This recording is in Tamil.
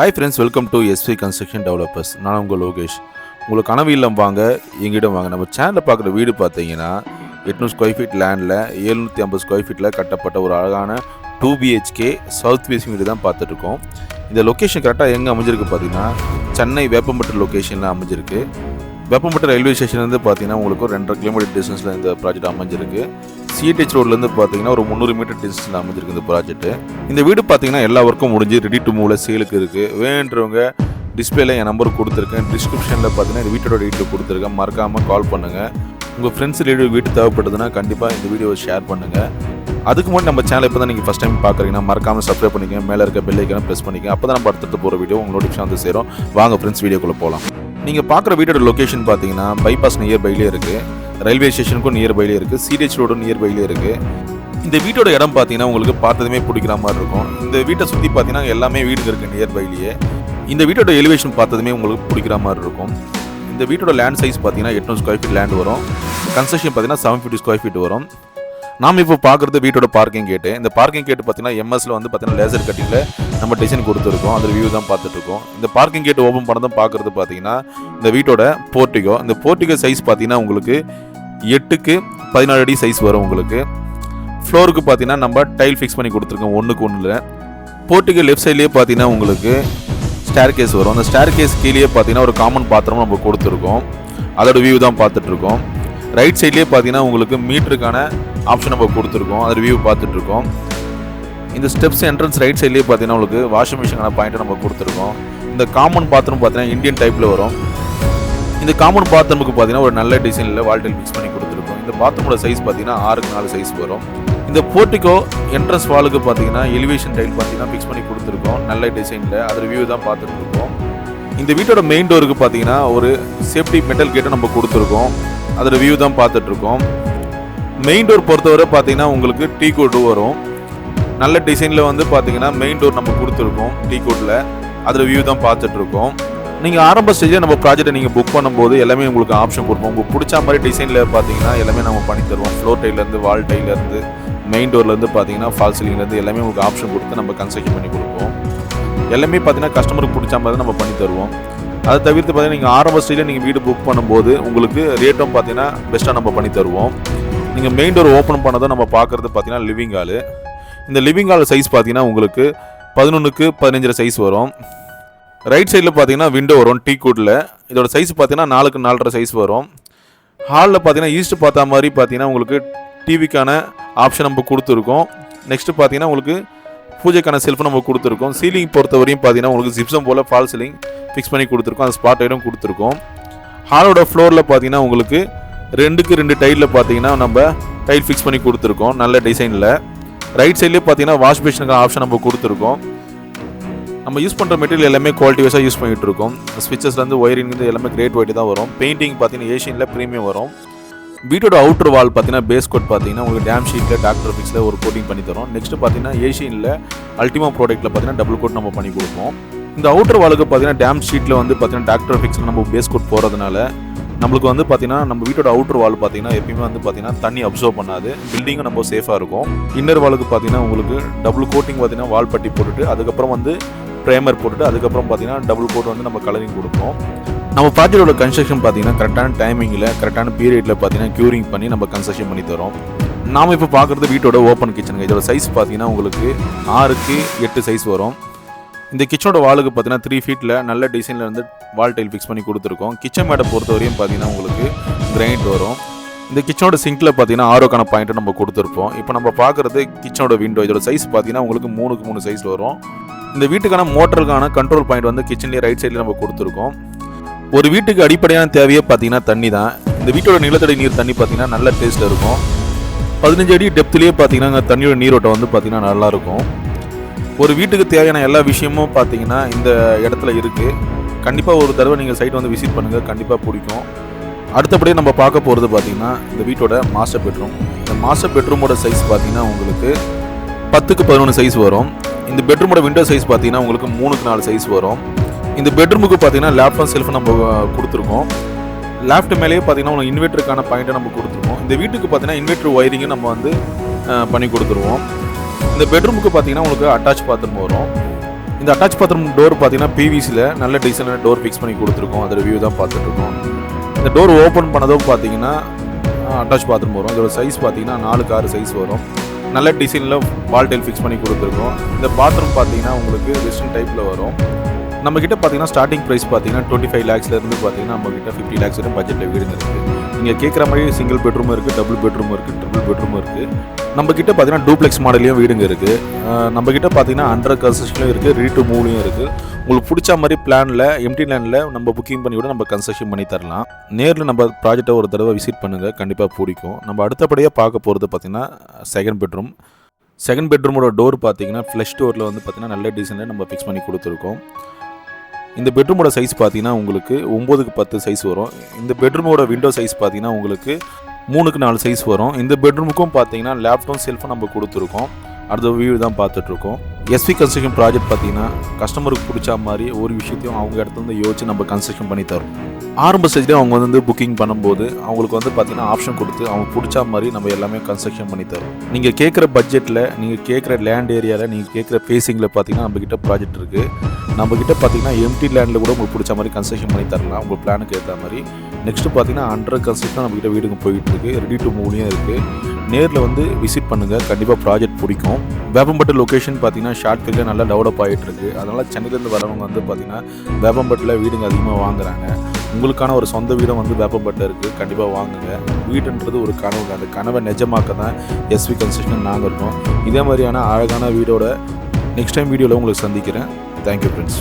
Hi friends welcome to S V construction developers நான் உங்கள் லோகேஷ். உங்களுக்கு கனவு இல்லம் வாங்க எங்கிடம் வாங்க. நம்ம சேனலில் பார்க்குற வீடு பார்த்தீங்கன்னா எட்நூறு ஸ்கொயர் ஃபீட் லேண்டில் ஏழுநூற்றி ஐம்பது ஸ்கொயர் ஃபீட்டில் கட்டப்பட்ட ஒரு அழகான டூ பிஹெச்கே சவுத் ஃபேசிங் வீடு தான் பார்த்துட்ருக்கோம். இந்த லொக்கேஷன் கரெக்டாக எங்கே அமைஞ்சிருக்கு பார்த்தீங்கன்னா சென்னை வேப்பம்பட்டு லொக்கேஷனில் அமைஞ்சிருக்கு. வேப்பம்பட்டு ரயில்வே ஸ்டேஷன்லேருந்து பார்த்தீங்கன்னா உங்களுக்கு ஒரு ரெண்டரை கிலோமீட்டர் டிஸ்டன்ஸில் இந்த ப்ராஜெக்ட் அமைஞ்சிருக்கு. சிஎன்ஹெச் ரோட்லேருந்து பார்த்தீங்கன்னா ஒரு முந்நூறு மீட்டர் டிஸ்டன்ஸில் அமைஞ்சிருக்கு இந்த ப்ராஜெக்ட் இந்த வீடு பார்த்தீங்கன்னா எல்லா ஒர்க்கும் முடிஞ்சு ரெடி டு மூவில் சேலுக்கு இருக்குது வேணுன்றவங்க டிஸ்பிளேல என் நம்பர் கொடுத்துருக்கேன். டிஸ்கிரிப்ஷனில் பார்த்தீங்கன்னா இந்த வீட்டோட டீட்டெயில் கொடுத்துருக்கேன். மறக்காமல் கால் பண்ணுங்கள் உங்கள் ஃப்ரெண்ட்ஸ் ரிலேட்டிவ் வீட்டு தேவைப்படுதுன்னா கண்டிப்பாக இந்த வீடியோவை ஷேர் பண்ணுங்கள் அதுக்கு முன்னாடி நம்ம சேனல் இப்போ தான் நீங்கள் ஃபஸ்ட் டைம் பார்க்குறீங்கன்னா மறக்காமல் சப்ஸ்கிரைப் பண்ணிக்கங்க. மேலே இருக்க பெல் ப்ரெஸ் பண்ணிக்கங்க. அப்போ தான் நம்ம அடுத்தடுத்து போகிற வீடியோ உங்களோட நோட்டிஃபிகேஷன் வந்து சேரும். வாங்க ஃப்ரெண்ட்ஸ் வீடியோக்குள்ளே போகலாம் நீங்கள் பார்க்குற வீடியோட லொக்கேஷன் பார்த்தீங்கன்னா பைபாஸ் நியர் பைலே இருக்குது ரயில்வே ஸ்டேஷனுக்கும் நியர் பைலே இருக்குது சிடிஹெச் ரோடும் நியர்பைலே இருக்குது இந்த வீட்டோட இடம் பார்த்தீங்கன்னா உங்களுக்கு பார்த்ததுமே பிடிக்கிற மாதிரி இருக்கும். இந்த வீட்டை சுற்றி பார்த்தீங்கன்னா எல்லாமே வீடு இருக்குது நியர் பைலேயே இந்த வீட்டோட எலிவேஷன் பார்த்ததுமே உங்களுக்கு பிடிக்கிற மாதிரி இருக்கும். இந்த வீட்டோட லேண்ட் சைஸ் பார்த்தீங்கன்னா எட்நூறு ஸ்கொயர் ஃபீட் லேண்ட் வரும். கன்ஸ்ட்ரக்ஷன் பார்த்தீங்கன்னா செவன் ஃபிஃப்டி ஸ்கொயர் ஃபீட் வரும். நாம இப்போ பார்க்குறது வீட்டோட பார்க்கிங் கேட்டு இந்த பார்க்கிங் கேட்டு பார்த்தீங்கன்னா எம்எஸ்ல வந்து பார்த்தீங்கன்னா லேசர் கட்டிங்கில் நம்ம டிசைன் கொடுத்துருக்கோம். அதில் வியூ தான் பார்த்துட்ருக்கோம் இந்த பார்க்கிங் கேட்டு ஓப்பன் பண்ணதும் பார்க்குறது பார்த்தீங்கன்னா இந்த வீட்டோட போர்ட்டிகோ இந்த போர்ட்டிகோ சைஸ் பார்த்தீங்கன்னா உங்களுக்கு எட்டுக்கு பதினாலு அடி சைஸ் வரும் உங்களுக்கு. ஃப்ளோருக்கு பார்த்தீங்கன்னா நம்ம டைல் ஃபிக்ஸ் பண்ணி கொடுத்துருக்கோம். ஒன்றுக்கு ஒன்றில் போர்ட்டிகோ லெஃப்ட் சைட்லேயே பார்த்தீங்கன்னா உங்களுக்கு ஸ்டேர் கேஸ் வரும். அந்த ஸ்டேர் கேஸ் கீழே பார்த்தீங்கன்னா ஒரு காமன் பாத்திரம் நம்ம கொடுத்துருக்கோம். அதோட வியூ தான் பார்த்துட்ருக்கோம் ரைட் சைட்லேயே பார்த்தீங்கன்னா உங்களுக்கு மீட்டருக்கான ஆப்ஷன் நம்ம கொடுத்துருக்கோம். அதோட வியூ பார்த்துட்ருக்கோம் இந்த ஸ்டெப்ஸ் என்ட்ரன்ஸ் ரைட் சைட்லேயே பார்த்தீங்கன்னா உங்களுக்கு வாஷிங் மிஷினான பாயிண்ட்டை நம்ம கொடுத்துருக்கோம். இந்த காமன் பாத்ரூம் பார்த்தீங்கன்னா இந்தியன் டைப்பில் வரும். இந்த காமன் பாத்ரூமுக்கு பார்த்தீங்கன்னா ஒரு நல்ல டிசைனில் வால்டல் ஃபிக்ஸ் பண்ணி கொடுத்துருக்கோம். இந்த பாத்ரூமோட சைஸ் பார்த்தீங்கன்னா ஆறுக்கு நாலு சைஸ் வரும். இந்த போர்ட்டிகோ என்ட்ரன்ஸ் வாலுக்கு பார்த்தீங்கன்னா எலிவேஷன் டைல் பார்த்தீங்கன்னா ஃபிக்ஸ் பண்ணி கொடுத்துருக்கோம். நல்ல டிசைனில் அதோட வியூ தான் பார்த்துட்டு இருக்கோம் இந்த வீட்டோட மெயின் டோருக்கு பார்த்தீங்கன்னா ஒரு சேஃப்டி மெட்டல் கேட்டை நம்ம கொடுத்துருக்கோம். அதோட வியூ தான் பார்த்துட்ருக்கோம் மெயின் டோர் பொறுத்தவரை பார்த்தீங்கன்னா உங்களுக்கு டீ கோட்டு வரும். நல்ல டிசைனில் வந்து பார்த்தீங்கன்னா மெயின் டோர் நம்ம கொடுத்துருக்கோம் டீ கோட்டில் அதில் வியூ தான் பார்த்துட்ருக்கோம் நீங்கள் ஆரம்ப ஸ்டேஜில் நம்ம ப்ராஜெக்ட்டை நீங்கள் புக் பண்ணும்போது எல்லாமே உங்களுக்கு ஆப்ஷன் கொடுப்போம். உங்களுக்கு பிடிச்ச மாதிரி டிசைனில் பார்த்தீங்கன்னா எல்லாமே நம்ம பண்ணி தருவோம். ஃப்ளோர் டைலேருந்து வால் டைலேருந்து மெயின் டோர்லேருந்து பார்த்தீங்கன்னா ஃபால் சீலிங்லேருந்து எல்லாமே உங்களுக்கு ஆப்ஷன் கொடுத்து நம்ம கன்ஸ்ட்ரக்ஷன் பண்ணி கொடுப்போம். எல்லாமே பார்த்தீங்கன்னா கஸ்டமருக்கு பிடிச்ச மாதிரி தான் நம்ம பண்ணி தருவோம். அதை தவிர்த்து பார்த்தீங்கன்னா நீங்கள் ஆரம்ப ஸ்டேஜில் நீங்கள் வீடு புக் பண்ணும்போது உங்களுக்கு ரேட்டும் பார்த்தீங்கன்னா பெஸ்ட்டாக நம்ம பண்ணி தருவோம். நீங்கள் மெயின் டோர் ஓப்பன் பண்ணதும் நம்ம பார்க்குறது பார்த்தீங்கன்னா லிவிங் ஹாலு இந்த லிவிங் ஹால் சைஸ் பார்த்தீங்கன்னா உங்களுக்கு பதினொன்றுக்கு பதினஞ்சரை சைஸ் வரும். ரைட் சைடில் பார்த்தீங்கன்னா விண்டோ வரும் டீ கூட்டில் இதோட சைஸ் பார்த்தீங்கன்னா நாலுக்கு நாலரை சைஸ் வரும். ஹாலில் பார்த்தீங்கன்னா ஈஸ்ட் பார்த்த மாதிரி பார்த்தீங்கன்னா உங்களுக்கு டிவிக்கான ஆப்ஷன் நம்ம கொடுத்துருக்கோம். நெக்ஸ்ட்டு பார்த்தீங்கன்னா உங்களுக்கு பூஜைக்கான செல்ஃப் நம்ம கொடுத்துருக்கோம். சீலிங் பொறுத்த வரையும் பார்த்தீங்கன்னா உங்களுக்கு ஜிப்சம் போல் ஃபால் சீலிங் ஃபிக்ஸ் பண்ணி கொடுத்துருக்கோம். அந்த ஸ்பாட் ஐடம் கொடுத்துருக்கோம். ஹாலோட ஃப்ளோரில் பார்த்தீங்கன்னா உங்களுக்கு ரெண்டுக்கு ரெண்டு டைலில் பார்த்தீங்கன்னா நம்ம டைல் ஃபிக்ஸ் பண்ணி கொடுத்துருக்கோம். நல்ல டிசைனில் ரைட் சைட்லேயே பார்த்தீங்கன்னா வாஷ் பேஷனுக்கான ஆப்ஷன் நம்ம கொடுத்துருக்கோம். நம்ம யூஸ் பண்ணுற மெட்டீரியல் எல்லாமே குவாலிட்டி வைஸாக யூஸ் பண்ணிகிட்டு இருக்கோம் ஸ்விட்சஸ்லேருந்து ஒயரிங் வந்து எல்லாமே கிரேட் ஒயிட்டு தான் வரும். பெயிண்டிங் பார்த்தீங்கன்னா ஏஷியனில் ப்ரீமியம் வரும். வீட்டோட அவுட்டர் வால் பார்த்தீங்கன்னா பேஸ் கோட் பார்த்தீங்கன்னா உங்களுக்கு டேம் ஷீட்டில் டாக்டர் ஃபிக்ஸில் ஒரு கோட்டிங் பண்ணி தரும். நெக்ஸ்ட் பார்த்தீங்கன்னா ஏஷியனில் அல்டிமா ப்ராடக்ட்டில் பார்த்தீங்கன்னா டபுள் கோட் நம்ம பண்ணி கொடுப்போம். இந்த அவுட்டர் வாலுக்கு பார்த்தீங்கன்னா டேம் ஷீட்டில் வந்து பார்த்தீங்கன்னா டாக்டர் ஃபிக்ஸில் நம்ம பேஸ் கோட் போகிறதுனால நம்மளுக்கு வந்து பார்த்தீங்கன்னா நம்ம வீட்டோட அவுட்டர் வால் பார்த்தீங்கன்னா எப்பயுமே வந்து பார்த்தீங்கன்னா தண்ணி அப்சர்வ் பண்ணாது. பில்டிங்கும் நம்ம சேஃபாக இருக்கும். இன்னர் வாலுக்கு பார்த்தீங்கன்னா உங்களுக்கு டபுள் கோட்டிங் பார்த்தீங்கன்னா வால் பட்டி போட்டுட்டு அதுக்கப்புறம் வந்து ப்ரேமர் போட்டுட்டு அதுக்கப்புறம் பார்த்தீங்கன்னா டபுள் கோட் வந்து நம்ம கலரிங் கொடுப்போம். நம்ம ப்ராஜெக்டோட கன்ஸ்ட்ரக்ஷன் பார்த்தீங்கன்னா கரெக்டான டைமிங்கில் கரெக்டான பீரியடில் பார்த்தீங்கன்னா க்யூரிங் பண்ணி நம்ம கன்ஸ்ட்ரக்ஷன் பண்ணி தரோம். நாம் இப்போ பார்க்குறது வீட்டோட ஓப்பன் கிச்சனுங்க இதோட சைஸ் பார்த்தீங்கன்னா உங்களுக்கு ஆறுக்கு எட்டு சைஸ் வரும். இந்த கிச்சனோட வாலுக்கு பார்த்தீங்கன்னா த்ரீ ஃபீட்டில் நல்ல டிசைனில் வந்து வால் டைல் ஃபிக்ஸ் பண்ணி கொடுத்துருக்கோம். கிச்சன் மேடை பொறுத்த வரையும் பார்த்தீங்கன்னா உங்களுக்கு கிரைண்ட் வரும். இந்த கிச்சனோட சிங்கில் பார்த்தீங்கன்னா ஆரோக்கான பாயிண்ட்டை நம்ம கொடுத்துருப்போம். இப்போ நம்ம பார்க்குறது கிச்சனோட விண்டோ இதோட சைஸ் பார்த்தீங்கன்னா உங்களுக்கு மூணுக்கு மூணு சைஸ் வரும். இந்த வீட்டுக்கான மோட்டருக்கான கண்ட்ரோல் பாயிண்ட் வந்து கிச்சன்லேயே ரைட் சைடில் நம்ம கொடுத்துருக்கோம். ஒரு வீட்டுக்கு அடிப்படையான தேவையே பார்த்தீங்கன்னா தண்ணி தான் இந்த வீட்டோட நிலத்தடி நீர் தண்ணி பார்த்தீங்கன்னா நல்ல டேஸ்ட்டில் இருக்கும். பதினஞ்சு அடி டெப்த்லேயே பார்த்தீங்கன்னா தண்ணியோட நீரோட்டம் வந்து பார்த்தீங்கன்னா நல்லா இருக்கும். ஒரு வீட்டுக்கு தேவையான எல்லா விஷயமும் பார்த்தீங்கன்னா இந்த இடத்துல இருக்குது கண்டிப்பாக ஒரு தடவை நீங்கள் சைட் வந்து விசிட் பண்ணுங்கள் கண்டிப்பாக பிடிக்கும். அடுத்தபடியே நம்ம பார்க்க போகிறது பார்த்திங்கன்னா இந்த வீட்டோட மாஸ்டர் பெட்ரூம் இந்த மாஸ்டர் பெட்ரூமோட சைஸ் பார்த்தீங்கன்னா உங்களுக்கு பத்துக்கு பதினொன்று சைஸ் வரும். இந்த பெட்ரூமோட விண்டோ சைஸ் பார்த்தீங்கன்னா உங்களுக்கு மூணுக்கு நாலு சைஸ் வரும். இந்த பெட்ரூமுக்கு பார்த்தீங்கன்னா லேப்டாப் செல்ஃப் நம்ம கொடுத்துருக்கோம். லேஃப்ட் மேலேயே பார்த்தீங்கன்னா உங்களுக்கு இன்வெர்ட்டருக்கான பாயிண்ட்டை நம்ம கொடுத்துருக்கோம். இந்த வீட்டுக்கு பார்த்தீங்கன்னா இன்வெர்ட்டர் ஒயரிங்கும் நம்ம வந்து பண்ணி கொடுத்துருவோம். இந்த பெட்ரூமுக்கு பார்த்தீங்கன்னா உங்களுக்கு அட்டாச் பாத்ரூம் வரும். இந்த அட்டாச் பாத்ரூம் டோர் பார்த்தீங்கன்னா பிவிசியில் நல்ல டிசைனான டோர் ஃபிக்ஸ் பண்ணி கொடுத்துருக்கோம். அதோட வியூ தான் பார்த்துட்ருக்கோம் இந்த டோர் ஓப்பன் பண்ணதும் பார்த்தீங்கன்னா அட்டாச் பாத்ரூம் வரும். இதோட சைஸ் பார்த்தீங்கன்னா நாலுக்கு ஆறு சைஸ் வரும். நல்ல டிசைனில் வால் டைல் ஃபிக்ஸ் பண்ணி கொடுத்துருக்கோம். இந்த பாத்ரூம் பார்த்தீங்கன்னா உங்களுக்கு வெஸ்டர்ன் டைப்பில் வரும். நம்ம கிட்ட பார்த்தீங்கன்னா ஸ்டார்டிங் ப்ரைஸ் பார்த்தீங்கன்னா டுவெண்ட்டி ஃபைவ் லேக்ஸ்லேருந்து பார்த்தீங்கன்னா நம்ம கிட்ட ஃபிஃப்டி லேக்ஸ் வரைக்கும் பட்ஜெட்டில் வீடு இருக்குது நீங்கள் கேட்குற மாதிரி சிங்கிள் பெட்ரூம் இருக்குது டபுள் பெட்ரூம் இருக்குது ட்ரிபிள் பெட்ரூம் இருக்குது நம்ம பார்த்தீங்கன்னா டூப்ளெக்ஸ் மாடல்லையும் வீடுங்க இருக்குது நம்ம பார்த்தீங்கன்னா அண்டர் கன்ஸ்ட்ரக்ஷன்லையும் இருக்குது ரீ டு மூவ்லையும் இருக்குது உங்களுக்கு பிடிச்ச மாதிரி பிளானில் எம்டி லேண்டில் நம்ம புக்கிங் பண்ணி கூட நம்ம கன்ஸ்ட்ரக்ஷன் பண்ணி தரலாம். நேரில் நம்ம ப்ராஜெக்ட்டை ஒரு தடவை விசிட் பண்ணுங்கள் கண்டிப்பாக பிடிக்கும். நம்ம அடுத்தபடியாக பார்க்க போகிறது பார்த்தீங்கன்னா செகண்ட் பெட்ரூம் செகண்ட் பெட்ரூமோட டோர் பார்த்தீங்கன்னா ஃப்ளஷ் டோரில் வந்து பார்த்தீங்கன்னா நல்ல டிசைனில் நம்ம ஃபிக்ஸ் பண்ணி கொடுத்துருக்கோம். இந்த பெட்ரூமோட சைஸ் பார்த்தீங்கன்னா உங்களுக்கு ஒம்போதுக்கு பத்து சைஸ் வரும். இந்த பெட்ரூமோட விண்டோ சைஸ் பார்த்தீங்கன்னா உங்களுக்கு மூணுக்கு நாலு சைஸ் வரும். இந்த பெட்ரூமுக்கும் பார்த்தீங்கன்னா லேப்டாப் செல்ஃபும் நம்ம கொடுத்துருக்கோம். அடுத்த வியூ தான் பார்த்துட்ருக்கோம். எஸ்வி கன்ஸ்ட்ரக்ஷன் ப்ராஜெக்ட் பார்த்தீங்கன்னா கஸ்டமருக்கு பிடிச்ச மாதிரி ஒரு விஷயத்தையும் அவங்க இடத்துலேருந்து யோசிச்சு நம்ம கன்ஸ்ட்ரக்ஷன் பண்ணி தரோம் ஆரம்ப ஸ்டேஜ்லேயே அவங்க வந்து புக்கிங் பண்ணும்போது அவங்களுக்கு வந்து பார்த்தீங்கன்னா ஆப்ஷன் கொடுத்து அவங்க பிடிச்ச மாதிரி நம்ம எல்லாமே கன்ஸ்ட்ரக்ஷன் பண்ணி தரோம் நீங்கள் கேட்குற பட்ஜெட்டில் நீங்கள் கேட்குற லேண்ட் ஏரியாவில் நீங்கள் கேட்குற ஃபேஸிங்கில் பார்த்தீங்கன்னா நம்மக்கிட்ட ப்ராஜெக்ட் இருக்குது நம்மக்கிட்ட பார்த்தீங்கன்னா எம்டி லேண்டில் கூட உங்களுக்கு பிடிச்ச மாதிரி கன்ஸ்ட்ரக்ஷன் பண்ணி தரலாம். உங்கள் பிளானுக்கு ஏற்ற மாதிரி. நெக்ஸ்ட்டு பார்த்தீங்கன்னா அண்டர் கன்ஸ்ட்ரக்ஷன் நம்மக்கிட்ட வீடுங்க போயிட்டு இருக்கு. ரெடி டு மூவ்லையும் இருக்குது நேரில் வந்து விசிட் பண்ணுங்கள் கண்டிப்பாக ப்ராஜெக்ட் பிடிக்கும். வேப்பம்பட்டு லொக்கேஷன் பார்த்தீங்கன்னா ஷார்ட் பீரியட் நல்லா டெவலப் ஆகிட்டு இருக்குது அதனால் சென்னையிலேருந்து வரவங்க வந்து பார்த்தீங்கன்னா வேப்பம்பட்டில் வீடுங்க அதிகமாக வாங்குறாங்க. உங்களுக்கான ஒரு சொந்த வீடும் வந்து வேப்பம்பட்டில் இருக்குது கண்டிப்பாக வாங்குங்க. வீடுன்றது ஒரு கனவு. அந்த கனவை நிஜமாக்க தான் எஸ்வி கன்ஸ்ட்ரக்ஷன் நாங்கள் இருக்கோம். இதே மாதிரியான அழகான வீடோட நெக்ஸ்ட் டைம் வீடியோவில் உங்களுக்கு சந்திக்கிறேன். Thank you friends